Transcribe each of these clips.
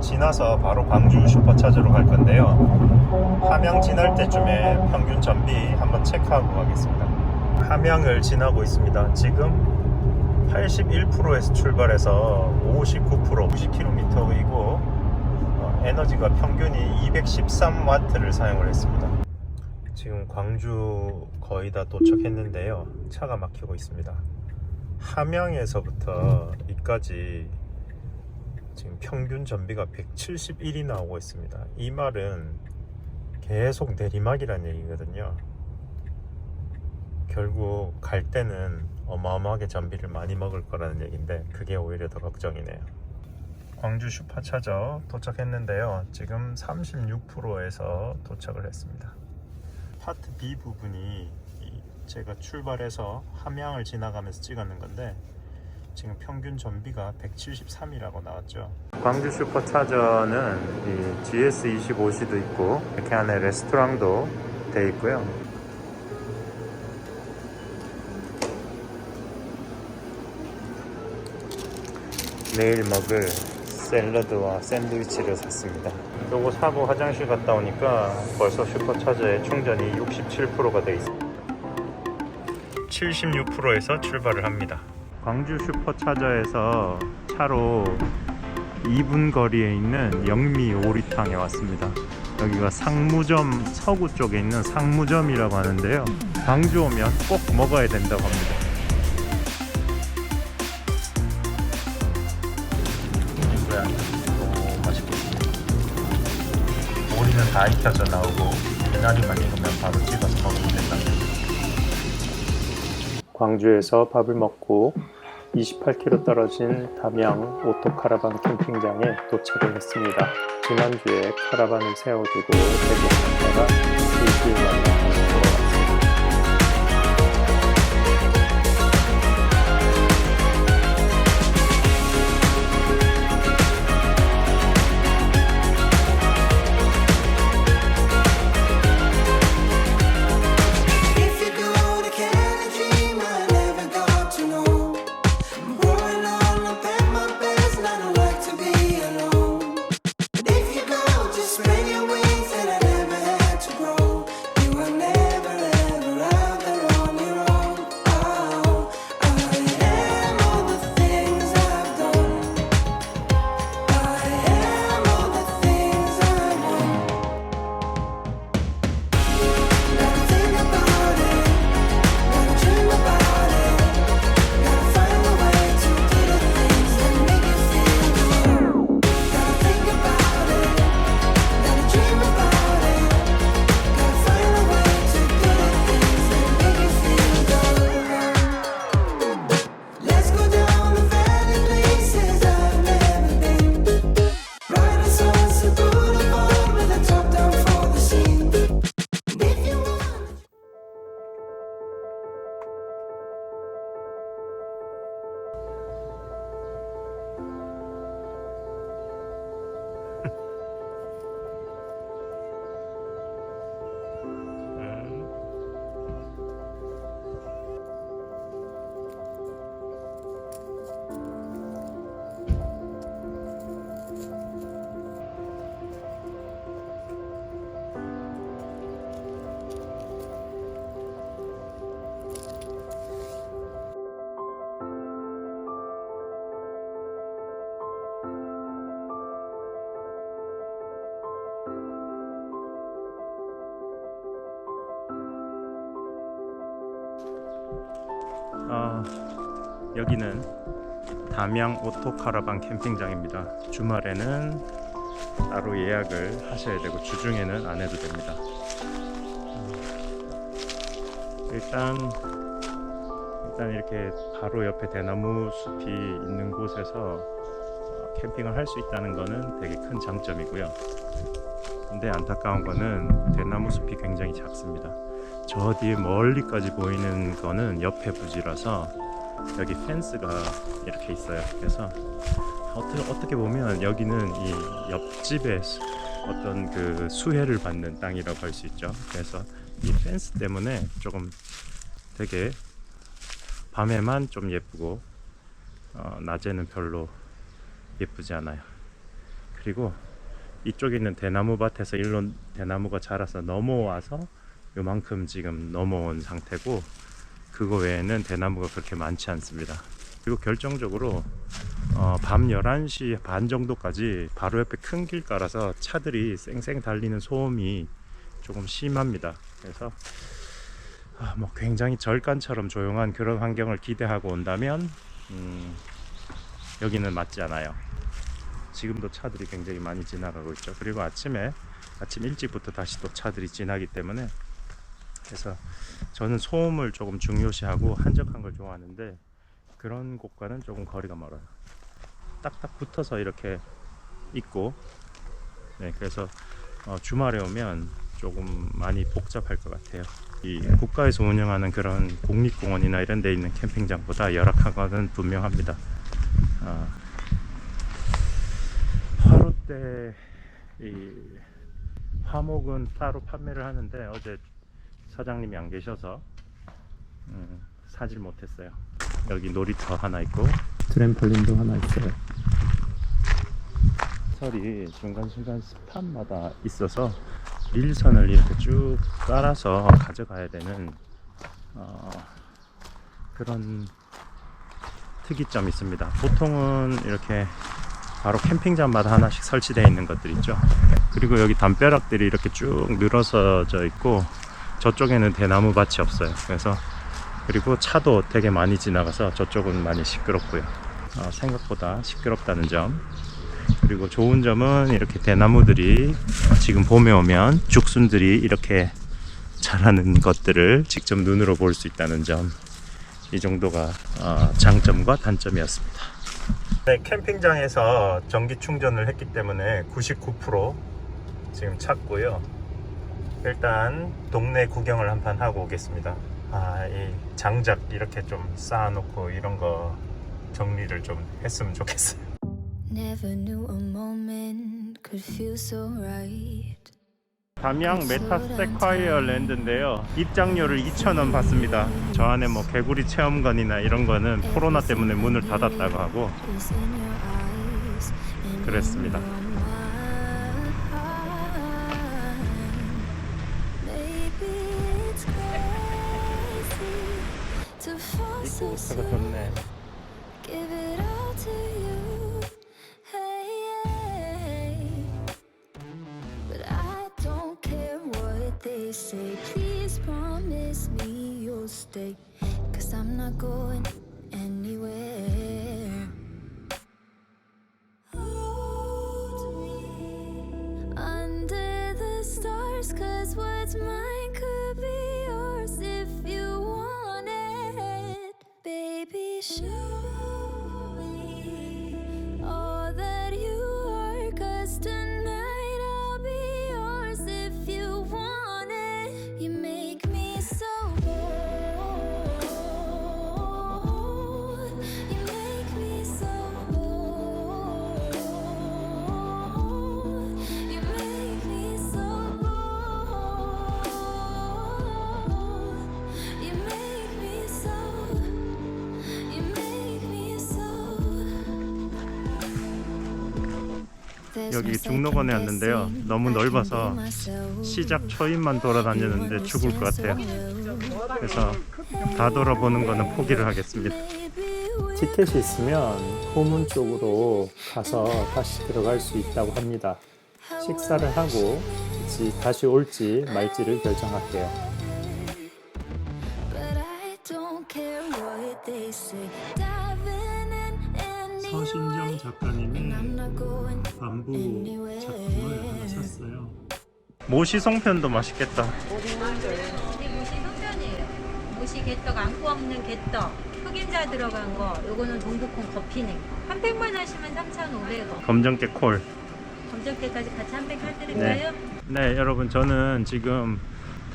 지나서 바로 광주 슈퍼차저로 갈 건데요. 함양 지날 때쯤에 평균 전비 한번 체크하고 가겠습니다. 함양을 지나고 있습니다. 지금 81%에서 출발해서 59% 90km이고 어, 에너지가 평균이 213와트를 사용을 했습니다. 지금 광주 거의 다 도착했는데요. 차가 막히고 있습니다. 함양에서부터 이까지 지금 평균 전비가 171이 나오고 있습니다. 이 말은 계속 내리막이란 얘기거든요. 결국 갈 때는 어마어마하게 전비를 많이 먹을 거라는 얘기인데 그게 오히려 더 걱정이네요. 광주 슈퍼차저 도착했는데요. 지금 36%에서 도착을 했습니다. 파트 B 부분이 이 제가 출발해서 함양을 지나가면서 찍었는 건데 지금 평균 전비가 173이라고 나왔죠. 광주 슈퍼차저는 이 GS25C도 있고 이렇게 안에 레스토랑도 돼 있고요. 내일 먹을 샐러드와 샌드위치를 샀습니다. 요거 사고 화장실 갔다 오니까 벌써 슈퍼차저의 충전이 67%가 돼 있습니다. 76%에서 출발을 합니다. 광주 슈퍼차저에서 차로 2분 거리에 있는 영미 오리탕에 왔습니다. 여기가 상무점 서구 쪽에 있는 상무점이라고 하는데요. 광주 오면 꼭 먹어야 된다고 합니다. 뭐야? 오, 맛있겠다. 오리는 다 익혀져 나오고 배나리만 익으면 바로 찍어서 먹으면 된다. 광주에서 밥을 먹고 28km 떨어진 담양 오토카라반 캠핑장에 도착을 했습니다. 지난주에 카라반을 세워두고 대구 갔다가 일주일 만에 여기는 담양 오토카라반 캠핑장입니다. 주말에는 따로 예약을 하셔야 되고 주중에는 안 해도 됩니다. 음, 일단 일단 이렇게 바로 옆에 대나무 숲이 있는 곳에서 어, 캠핑을 할 수 있다는 거는 되게 큰 장점이고요. 근데 안타까운 거는 대나무 숲이 굉장히 작습니다. 저 뒤에 멀리까지 보이는 거는 옆에 부지라서 여기 펜스가 이렇게 있어요. 그래서 어떻게, 어떻게 보면 여기는 이 옆집의 수- 어떤 그 수혜를 받는 땅이라고 할 수 있죠. 그래서 이 펜스 때문에 조금 되게 밤에만 좀 예쁘고 어, 낮에는 별로 예쁘지 않아요. 그리고 이쪽에 있는 대나무 밭에서 일로 대나무가 자라서 넘어와서 요만큼 지금 넘어온 상태고 그거 외에는 대나무가 그렇게 많지 않습니다. 그리고 결정적으로 어, 밤 11시 반 정도까지 바로 옆에 큰 길가라서 차들이 쌩쌩 달리는 소음이 조금 심합니다. 그래서 아, 뭐 굉장히 절간처럼 조용한 그런 환경을 기대하고 온다면 음, 여기는 맞지 않아요. 지금도 차들이 굉장히 많이 지나가고 있죠. 그리고 아침에 아침 일찍부터 다시 또 차들이 지나기 때문에 그래서 저는 소음을 조금 중요시하고 한적한 걸 좋아하는데 그런 곳과는 조금 거리가 멀어요. 딱딱 붙어서 이렇게 있고 네 그래서 어, 주말에 오면 조금 많이 복잡할 것 같아요. 이 국가에서 운영하는 그런 국립공원이나 이런 데 있는 캠핑장보다 열악한 것은 분명합니다. 어, 때이 화목은 따로 판매를 하는데 어제 사장님이 안 계셔서 음, 사질 못했어요. 여기 놀이터 하나 있고 트램펄린도 하나 있어요. 설이 중간중간 스팟마다 있어서 일선을 이렇게 쭉 깔아서 가져가야 되는 어, 그런 특이점이 있습니다. 보통은 이렇게 바로 캠핑장마다 하나씩 설치되어 있는 것들 있죠. 그리고 여기 담벼락들이 이렇게 쭉 늘어서져 있고 저쪽에는 대나무 밭이 없어요. 그래서 그리고 차도 되게 많이 지나가서 저쪽은 많이 시끄럽고요. 어, 생각보다 시끄럽다는 점. 그리고 좋은 점은 이렇게 대나무들이 지금 봄에 오면 죽순들이 이렇게 자라는 것들을 직접 눈으로 볼 수 있다는 점. 이 정도가 어, 장점과 단점이었습니다. 네, 캠핑장에서 전기 충전을 했기 때문에 99% 지금 찾고요. 일단 동네 구경을 한 판 하고 오겠습니다. 아, 이 장작 이렇게 좀 쌓아놓고 이런 거 정리를 좀 했으면 좋겠어요. Never knew a moment could feel so right. 담양 메타스테콰이어 랜드인데요. 입장료를 2,000원 받습니다. 저 안에 뭐 개구리 체험관이나 이런 거는 코로나 때문에 문을 닫았다고 하고 그랬습니다. So 입구가 soon. 좋네. Give it all to you. should. 여기 중록원에 왔는데요. 너무 넓어서 시작 초입만 돌아다녔는데 죽을 것 같아요. 그래서 다 돌아보는 거는 포기를 하겠습니다. 티켓이 있으면 후문 쪽으로 가서 다시 들어갈 수 있다고 합니다. 식사를 하고 지- 다시 올지 말지를 결정할게요. 신정 going 반부. 작품을 하나 샀어요. 모시송편도 맛있겠다. 무시 개떡 안고 없는 개떡. 흑임자 들어간 거. 요거는 동북콩 겉피는 거. 한 팩만 하시면 3,500원. 검정깨 콜. 검정깨까지 같이 한 팩 해드릴까요? 네, 여러분 저는 지금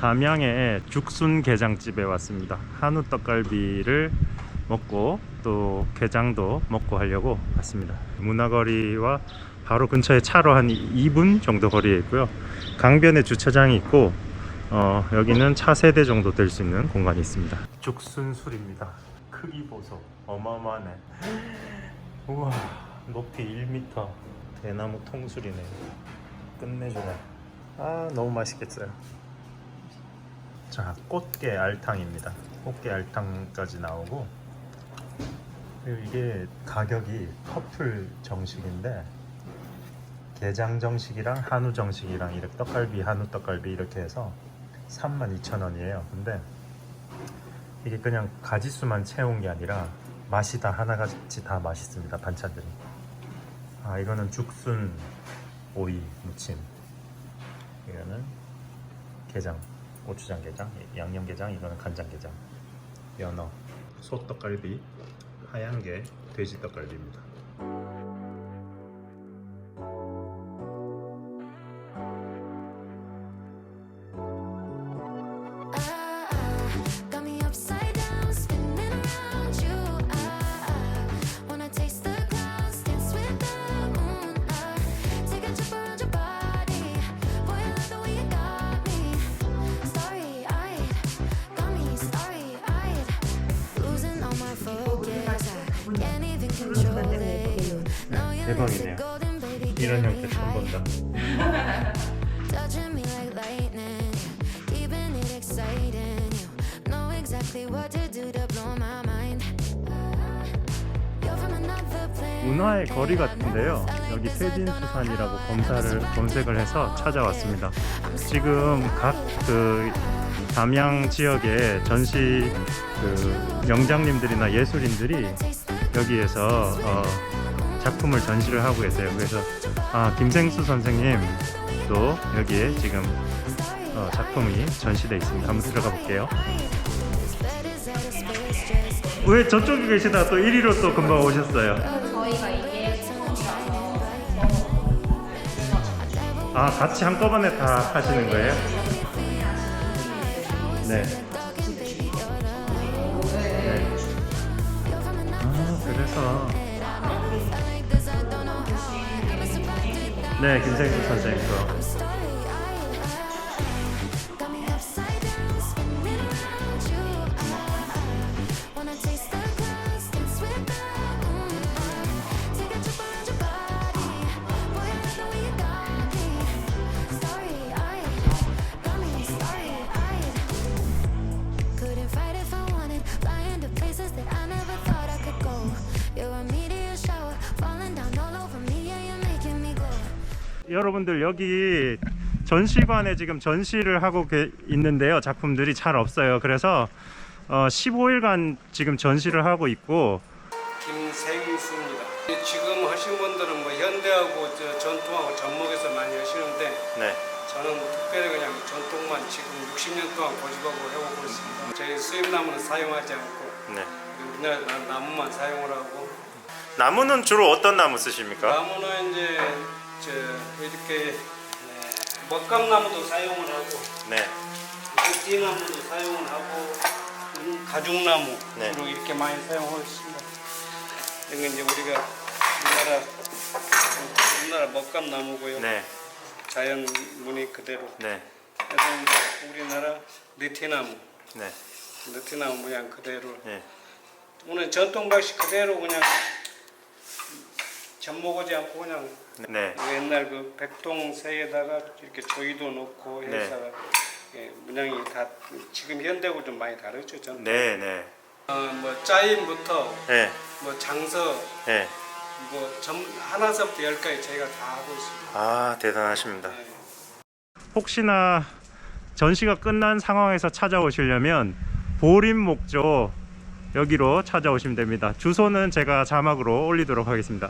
담양의 죽순 게장집에 왔습니다. 한우 떡갈비를 먹고 또 게장도 먹고 하려고 왔습니다. 문화거리와 바로 근처에 차로 한 2분 정도 거리에 있고요. 강변에 주차장이 있고 어, 여기는 차 세대 정도 될 수 있는 공간이 있습니다. 죽순술입니다. 크기 보소. 어마어마하네. 우와, 높이 1m. 대나무 통술이네. 끝내주네. 아 너무 맛있겠어요. 자 꽃게 알탕입니다. 꽃게 알탕까지 나오고 이게 가격이 커플 정식인데 게장 정식이랑 한우 정식이랑 이렇게 떡갈비 한우 떡갈비 이렇게 해서 32,000원이에요. 근데 이게 그냥 가지수만 채운 게 아니라 맛이 다 하나같이 다 맛있습니다. 반찬들이. 아 이거는 죽순 오이 무침. 이거는 게장, 고추장 게장, 양념 게장, 이거는 간장 게장. 연어, 소떡갈비, 하얀 게 돼지 떡갈비입니다. 이런 형태 처음. 본다. 운하의 거리 같은데요. 여기 세진수산이라고 검사를 검색을 해서 찾아왔습니다. 지금 각그 담양 지역의 전시 그 명장님들이나 예술인들이 여기에서 어, 작품을 전시를 하고 계세요. 그래서 아 김생수 선생님도 여기에 지금 어, 작품이 전시돼 있습니다. 한번 들어가 볼게요. 왜 저쪽에 계시다 또 1위로 또 금방 오셨어요? 저희가 이게 아 같이 한꺼번에 다 하시는 거예요? 네. 네. 아 그래서 네 김생수 선생님 여러분들 여기 전시관에 지금 전시를 하고 계- 있는데요. 작품들이 잘 없어요. 그래서 어, 15일간 지금 전시를 하고 있고 김생수입니다. 지금 하신 분들은 뭐 현대하고 저 전통하고 접목해서 많이 하시는데 네. 저는 특별히 그냥 전통만 지금 60년 동안 고집하고 해오고 있습니다. 저희 수입나무는 사용하지 않고 네. 우리나라 나- 나무만 사용을 하고 나무는 주로 어떤 나무 쓰십니까? 나무는 이제 저 이렇게 네, 먹감나무도 사용을 하고 네. 띠나무도 사용을 하고 음, 가죽나무 네. 이렇게 많이 사용하고 있습니다. 이건 이제 우리가 우리나라 우리나라 먹감나무고요. 네. 자연 무늬 그대로. 네. 그래서 우리나라 느티나무, 네. 느티나무 모양 그대로. 네. 오늘 전통 방식 그대로 그냥 접목하지 않고 그냥 네. 옛날 그 백동새에다가 이렇게 조이도 넣고 네. 해서 예, 문양이 다 지금 현대하고 좀 많이 다르죠. 전. 네. 네. 어, 뭐 짜임부터 네. 뭐 장서 네. 뭐 점, 하나서부터 열까지 저희가 다 하고 있습니다. 아, 대단하십니다. 예. 혹시나 전시가 끝난 상황에서 찾아오시려면 보림 목조 여기로 찾아오시면 됩니다. 주소는 제가 자막으로 올리도록 하겠습니다.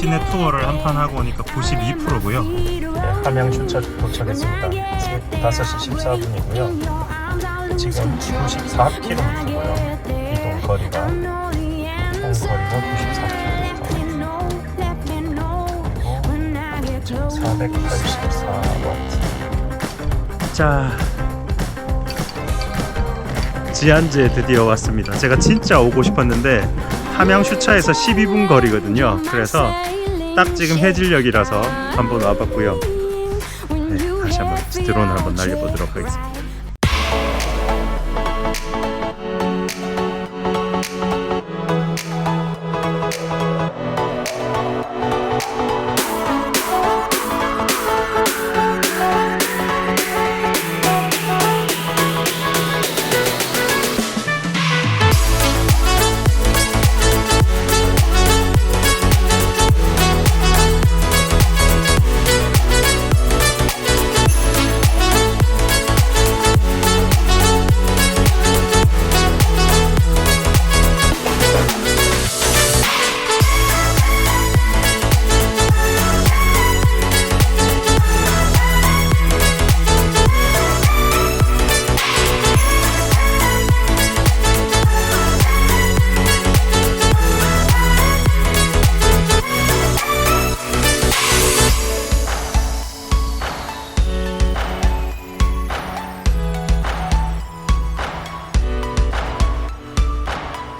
시내 투어를 한 판 하고 오니까 92%고요. 네, 함양 춘천 도착했습니다. 5시 14분이고요. 지금 94km고요. 이동 거리가 총 거리가 94km. 484와트. 자, 지안즈에 드디어 왔습니다. 제가 진짜 오고 싶었는데 함양 슈차에서 12분 거리거든요. 그래서 딱 지금 해질녘이라서 한번 와봤고요. 네, 다시 한번 드론을 한번 날려보도록 하겠습니다.